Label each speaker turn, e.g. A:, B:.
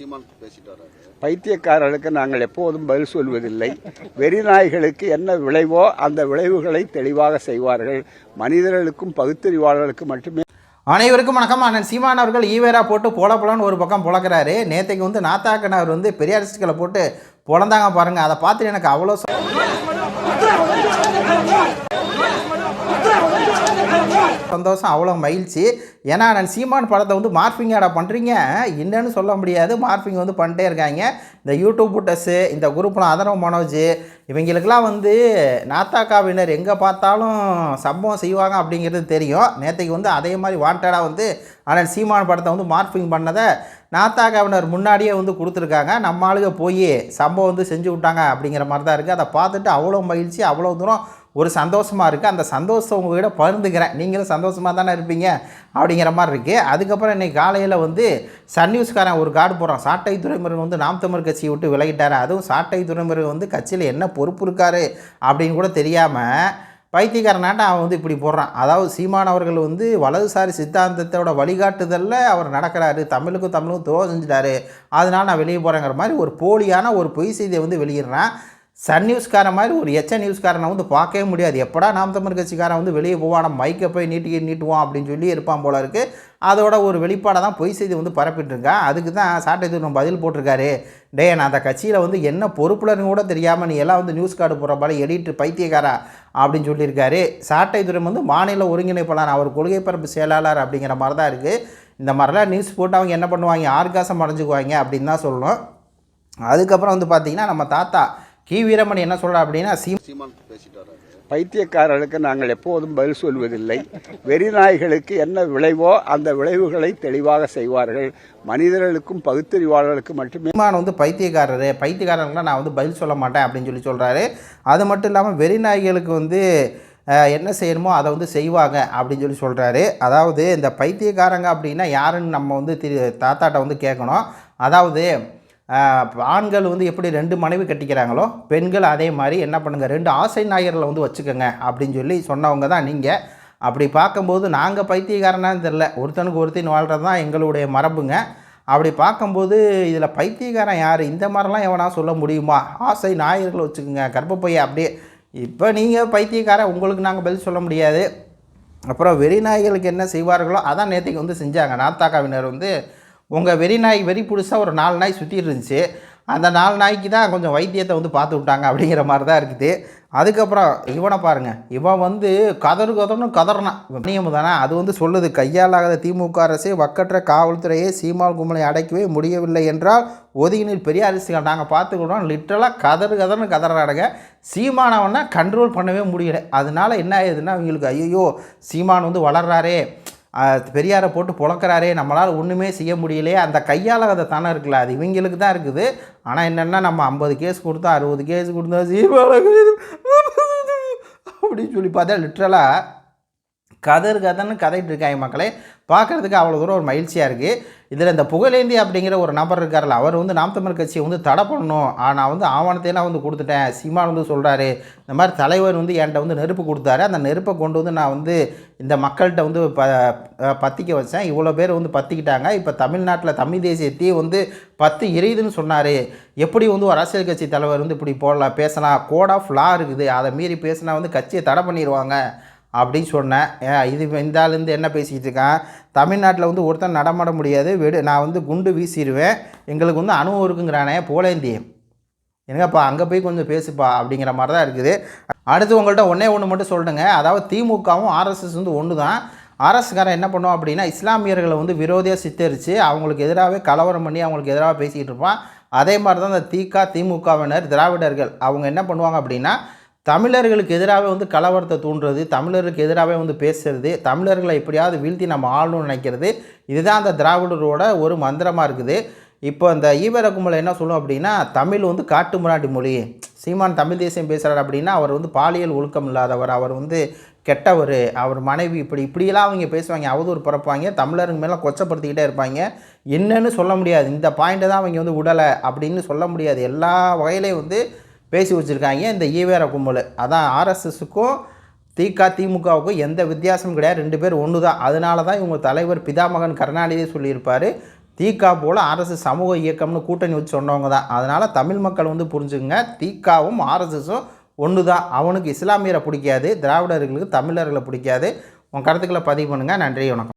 A: சீமான்
B: பைத்தியக்காரர்களுக்கு நாங்கள் எப்போதும் பதில் சொல்வதில்லை. வெறிநாய்களுக்கு என்ன விளைவோ அந்த விளைவுகளை தெளிவாக செய்வார்கள். மனிதர்களுக்கும் பகுத்தறிவாளர்களுக்கும் மட்டுமே.
C: அனைவருக்கும் வணக்கம். அண்ணன் சீமான் அவர்கள் ஈவேரா போட்டு பொல பொலன்னு ஒரு பக்கம் பொழக்கிறாரு நேத்தைக்கு வந்து நாத்தாக்கனார் வந்து பெரியாரிஸ்டுகளை போட்டு பொழந்தாங்க பாருங்க. அதை பார்த்துட்டு எனக்கு அவ்வளோ சந்தோஷம் அவ்வளோ மகிழ்ச்சி. ஏன்னா நான் சீமான் படத்தை வந்து மார்ஃபிங்காடா பண்ணுறீங்க என்னன்னு சொல்ல முடியாது. மார்ஃபிங் வந்து பண்ணிட்டே இருக்காங்க. இந்த யூடியூப் புட்டஸு இந்த குரூப்லாம் அதரவ மனோஜ் இவங்களுக்கெல்லாம் வந்து நாத்தாக்காவினர் எங்கே பார்த்தாலும் சம்பவம் செய்வாங்க அப்படிங்கிறது தெரியும். நேற்றைக்கு வந்து அதே மாதிரி வாண்டடாக வந்து ஆனால் சீமான் படத்தை வந்து மார்ஃபிங் பண்ணதை நாத்தாக்காவினர் முன்னாடியே வந்து கொடுத்துருக்காங்க. நம்ம ஆளுங்க போய் சம்பவம் வந்து செஞ்சு விட்டாங்க அப்படிங்கிற மாதிரி தான் இருக்குது அதை பார்த்துட்டு அவ்வளோ மகிழ்ச்சி அவ்வளோ தூரம் ஒரு சந்தோஷமாக இருக்குது அந்த சந்தோஷத்தை உங்ககிட்ட பகிர்ந்துக்கிறேன். நீங்களும் சந்தோஷமாக தானே இருப்பீங்க? அப்படிங்கிற மாதிரி இருக்குது அதுக்கப்புறம் இன்றைக்கி காலையில் வந்து சன் நியூஸ்காரன் ஒரு கார்டு போடுறான். சாட்டை துறைமுருகன் வந்து நாம் தமிழ் கட்சியை விட்டு விலகிட்டாரு. அதுவும் சாட்டை துறைமுருகன் வந்து கட்சியில் என்ன பொறுப்பு இருக்காரு அப்படின்னு கூட தெரியாமல் பைத்தியக்காரனாட்ட அவன் வந்து இப்படி போடுறான். அதாவது சீமான் அவர்கள் வந்து வலதுசாரி சித்தாந்தத்தோட வழிகாட்டுதலில் அவர் நடக்கிறாரு. தமிழுக்கும் தமிழுக்கும் துரோகம் செஞ்சிட்டாரு. அதனால் நான் வெளியே போகிறேங்கிற மாதிரி ஒரு போலியான ஒரு பொய் செய்தியை வந்து வெளியிடுறான். சன் நியூஸ்காரன் மாதிரி ஒரு எச்ச நியூஸ்காரனை வந்து பார்க்கவே முடியாது. எப்படா நாம் தமிழ் கட்சிக்காரன் வந்து வெளியே போவான் மைக்கை போய் நீட்டி நீட்டுவான் அப்படின்னு சொல்லி இருப்பான் போல இருக்குது அதோட ஒரு வெளிப்பாடை தான் பொய் செய்தி வந்து பரப்பிட்டு இருக்கான் அதுக்கு தான் சாட்டை தூரம் பதில் போட்டிருக்காரு. டே நான் அந்த கட்சியில் வந்து என்ன பொறுப்புலன்னு கூட தெரியாமல் நீ எல்லாம் வந்து நியூஸ் கார்டு போகிற மாதிரி எடிட்டு பைத்தியக்காரா அப்படின்னு சொல்லியிருக்காரு. சாட்டை துறை வந்து மாநில ஒருங்கிணைப்பாளர் அவர் கொள்கை பரப்பு செயலாளர் அப்படிங்கிற மாதிரி தான் இருக்குது இந்த மாதிரிலாம் நியூஸ் போட்டு அவங்க என்ன பண்ணுவாங்க? ஆர்காசம் அடைஞ்சுக்குவாங்க அப்படின்னு தான் சொல்லணும். அதுக்கப்புறம் வந்து பார்த்திங்கன்னா நம்ம தாத்தா கி. வீரமணி என்ன சொல்கிறா அப்படின்னா
A: சீமான் பேசிட்டு வர்றாரு
B: பைத்தியக்காரர்களுக்கு நாங்கள் எப்போதும் பதில் சொல்வதில்லை. வெறிநாய்களுக்கு என்ன விளைவோ அந்த விளைவுகளை தெளிவாக செய்வார்கள். மனிதர்களுக்கும் பகுத்தறிவாளர்களுக்கும் மட்டுமே
C: சீமான் வந்து பைத்தியக்காரரு. பைத்தியக்காரர்கள்லாம் நான் வந்து பதில் சொல்ல மாட்டேன் அப்படின்னு சொல்லி சொல்கிறாரு அது மட்டும் இல்லாமல் வெறிநாய்களுக்கு வந்து என்ன செய்யணுமோ அதை வந்து செய்வாங்க அப்படின்னு சொல்லி சொல்கிறாரு அதாவது இந்த பைத்தியக்காரங்க அப்படின்னா யாருன்னு நம்ம வந்து திரு தாத்தாட்ட வந்து கேட்கணும். அதாவது ஆண்கள் வந்து எப்படி ரெண்டு மனைவி கட்டிக்கிறாங்களோ பெண்கள் அதே மாதிரி என்ன பண்ணுங்கள் ரெண்டு ஆசை நாயர்களை வந்து வச்சுக்கோங்க அப்படின்னு சொல்லி சொன்னவங்க தான் நீங்கள் அப்படி பார்க்கும்போது நாங்கள் பைத்தியக்காரனான்னு தெரில ஒருத்தனுக்கு ஒருத்தன் வாழ்கிறது தான் எங்களுடைய மரபுங்க. அப்படி பார்க்கும்போது இதில் பைத்தியக்காரன் யார்? இந்த மாதிரிலாம் எவனா சொல்ல முடியுமா? ஆசை நாயர்களை வச்சுக்கோங்க கர்ப்பப்பையை அப்படியே. இப்போ நீங்கள் பைத்தியக்காரன் உங்களுக்கு நாங்கள் பதில் சொல்ல முடியாது. அப்புறம் வெறிநாய்களுக்கு என்ன செய்வார்களோ அதான் நேற்றுக்கு வந்து செஞ்சாங்க. நாத்தாக்காவினர் வந்து உங்கள் வெறி நாய் வெறி புதுசாக ஒரு நாலு நாய் சுற்றிட்டு இருந்துச்சு. அந்த நாலு நாய்க்கு தான் கொஞ்சம் வைத்தியத்தை வந்து பார்த்து விட்டாங்க அப்படிங்கிற மாதிரி தான் இருக்குது. அதுக்கப்புறம் இவனை பாருங்கள் இவன் வந்து கதறு கதர்னு கதறினான். நியமம் தானே அது வந்து சொல்லுது கையாலாகாத திமுக அரசே வக்கற்ற காவல்துறையை சீமால் கும்பலை அடைக்கவே முடியவில்லை என்றால் ஒதுங்கினீர் பெரிய அரசுகள் நாங்கள் பார்த்துக்கிட்டோம் லிட்டரலாக கதறு கதர்னு கதறாடுங்க சீமானவனை கண்ட்ரோல் பண்ணவே முடியல. அதனால் என்ன ஆகுதுன்னா அவங்களுக்கு ஐயோ சீமான் வந்து வளர்றாரே. பெரியாரை போட்டு புழக்கிறாரே நம்மளால் ஒன்றுமே செய்ய முடியலையே அந்த கையால் அதை தானே இருக்குல்ல அது இவங்களுக்கு தான் இருக்குது. ஆனால் என்னென்னா நம்ம ஐம்பது கேஸ் கொடுத்தா அறுபது கேஸ் கொடுத்தா சீமானுக்கு அப்படின்னு சொல்லி பார்த்தா லிட்ரலாக கதர் கதன்னு கதைட்டு இருக்காங்க மக்களே. பார்க்குறதுக்கு அவ்வளோ தூரம் ஒரு மகிழ்ச்சியாக இருக்குது இதில் இந்த புகழேந்தி அப்படிங்கிற ஒரு நபர் இருக்கார்ல அவர் வந்து நாம் தமிழ் கட்சியை வந்து தடை பண்ணணும். ஆனால் நான் வந்து ஆவணத்தையெல்லாம் வந்து கொடுத்துட்டேன். சீமான் வந்து சொல்கிறாரு இந்த மாதிரி தலைவர் வந்து என்கிட்ட வந்து நெருப்பு கொடுத்தாரு. அந்த நெருப்பை கொண்டு வந்து நான் வந்து இந்த மக்கள்கிட்ட வந்து ப பற்றிக்க வச்சேன். இவ்வளோ பேர் வந்து பற்றிக்கிட்டாங்க இப்போ தமிழ்நாட்டில் தமிழ் தேசியத்தையே வந்து பத்து எரியுதுன்னு சொன்னார். எப்படி வந்து ஒரு அரசியல் கட்சி தலைவர் வந்து இப்படி போடலாம் பேசலாம் கோட் ஆஃப் லா இருக்குது. அதை மீறி பேசினா வந்து கட்சியை தடை பண்ணிடுவாங்க அப்படின்னு சொன்னேன். இது இந்த என்ன பேசிக்கிட்டு இருக்கான்? தமிழ்நாட்டில் வந்து ஒருத்தன் நடமாட முடியாது. வெடு நான் வந்து குண்டு வீசிடுவேன் எங்களுக்கு வந்து அனுபவம் இருக்குங்கிறானே போலேந்தி என்னங்கப்பா அங்கே போய் கொஞ்சம் பேசுப்பா அப்படிங்கிற மாதிரி தான் இருக்குது. அடுத்து உங்கள்கிட்ட ஒன்றே ஒன்று மட்டும் சொல்லிட்டுங்க அதாவது திமுகவும் ஆர்எஸ்எஸ் வந்து ஒன்று தான் ஆர்எஸ்காரன் என்ன பண்ணுவோம் அப்படின்னா இஸ்லாமியர்களை வந்து விரோதியாக சித்தரித்து அவங்களுக்கு எதிராகவே கலவரம் பண்ணி அவங்களுக்கு எதிராக பேசிக்கிட்டு இருப்பான். அதே மாதிரி தான் இந்த திக திமுகவினர் திராவிடர்கள் அவங்க என்ன பண்ணுவாங்க அப்படின்னா தமிழர்களுக்கு எதிராகவே வந்து கலவரத்தை தூண்டுறது தமிழருக்கு எதிராகவே வந்து பேசுறது தமிழர்களை எப்படியாவது வீழ்த்தி நம்ம ஆளணும்னு நினைக்கிறது இதுதான் அந்த திராவிடரோட ஒரு மந்திரமாக இருக்குது. இப்போ இந்த ஈவர கும்பல் என்ன சொல்லும் அப்படின்னா தமிழ் வந்து காட்டு முராட்டி மொழி. சீமான் தமிழ் தேசியம் பேசுகிறார் அப்படின்னா அவர் வந்து பாலியல் ஒழுக்கம் இல்லாதவர் அவர் வந்து கெட்டவர் அவர் மனைவி இப்படி இப்படியெல்லாம் அவங்க பேசுவாங்க அவதூறு பிறப்பாங்க தமிழருங்க மேலே கொச்சப்படுத்திக்கிட்டே இருப்பாங்க. என்னன்னு சொல்ல முடியாது. இந்த பாயிண்ட்டை தான் அவங்க வந்து விடலை அப்படின்னு சொல்ல முடியாது. எல்லா வகையிலையும் வந்து பேசி வச்சுருக்காங்க இந்த ஈவேர கும்பல். அதான் ஆர்எஸ்எஸுக்கும் திக திமுகவுக்கும் எந்த வித்தியாசமும் கிடையாது. ரெண்டு பேர் ஒன்று தான் அதனால தான் இவங்க தலைவர் பிதாமகன் கருணாநிதி சொல்லியிருப்பார். தீகா போல் ஆர்எஸ்எஸ் சமூக இயக்கம்னு கூட்டணி வச்சு சொன்னவங்க தான். அதனால் தமிழ் மக்கள் வந்து புரிஞ்சுங்க தீகாவும் ஆர்எஸ்எஸும் ஒன்று தான் அவனுக்கு இஸ்லாமியரை பிடிக்காது திராவிடர்களுக்கு தமிழர்களை பிடிக்காது. உன் கருத்துக்களை பதிவு பண்ணுங்கள் நன்றி வணக்கம்.